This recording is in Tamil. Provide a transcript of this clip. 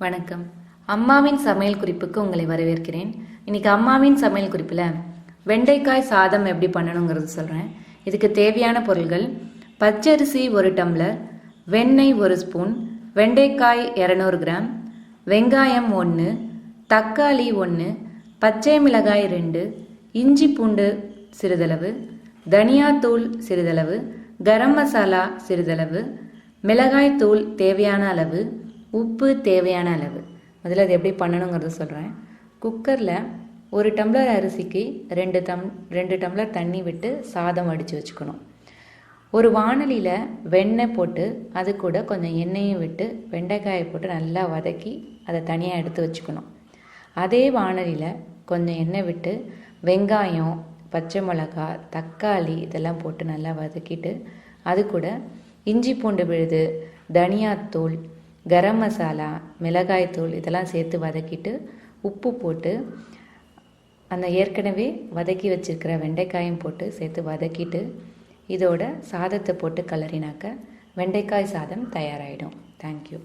வணக்கம். அம்மாவின் சமையல் குறிப்புக்கு உங்களை வரவேற்கிறேன். இன்னைக்கு அம்மாவின் சமையல் குறிப்பில் வெண்டைக்காய் சாதம் எப்படி பண்ணணுங்கிறது சொல்கிறேன் இதுக்கு தேவையான பொருள்கள் பச்சரிசி ஒரு டம்ளர் வெண்ணெய் ஒரு ஸ்பூன் வெண்டைக்காய் இரநூறு கிராம் வெங்காயம் ஒன்று தக்காளி ஒன்று பச்சை மிளகாய் ரெண்டு இஞ்சி பூண்டு சிறிதளவு தனியாத்தூள் சிறிதளவு கரம் மசாலா சிறிதளவு மிளகாய் தூள் தேவையான அளவு உப்பு தேவையான அளவு. முதல்ல அது எப்படி பண்ணணுங்கிறத சொல்கிறேன் குக்கரில் ஒரு டம்ளர் அரிசிக்கு ரெண்டு டம் ரெண்டு டம்ளர் தண்ணி விட்டு சாதம் வடித்து வச்சுக்கணும். ஒரு வாணலியில் வெண்ணெய் போட்டு அது கூட கொஞ்சம் எண்ணெயும் விட்டு வெண்டைக்காயை போட்டு நல்லா வதக்கி அதை தனியாக எடுத்து வச்சுக்கணும். அதே வாணலியில் கொஞ்சம் எண்ணெய் விட்டு வெங்காயம் பச்சை மிளகா தக்காளி இதெல்லாம் போட்டு நல்லா வதக்கிட்டு அது கூட இஞ்சி பூண்டு விழுது தனியாத்தூள் கரம் மசாலா மிளகாய்த்தூள் இதெல்லாம் சேர்த்து வதக்கிட்டு உப்பு போட்டு அந்த ஏற்கனவே வதக்கி வச்சிருக்கிற வெண்டைக்காயும் போட்டு சேர்த்து வதக்கிட்டு இதோட சாதத்தை போட்டு கலரினாக்க வெண்டைக்காய் சாதம் தயாராகிடும் தேங்க்யூ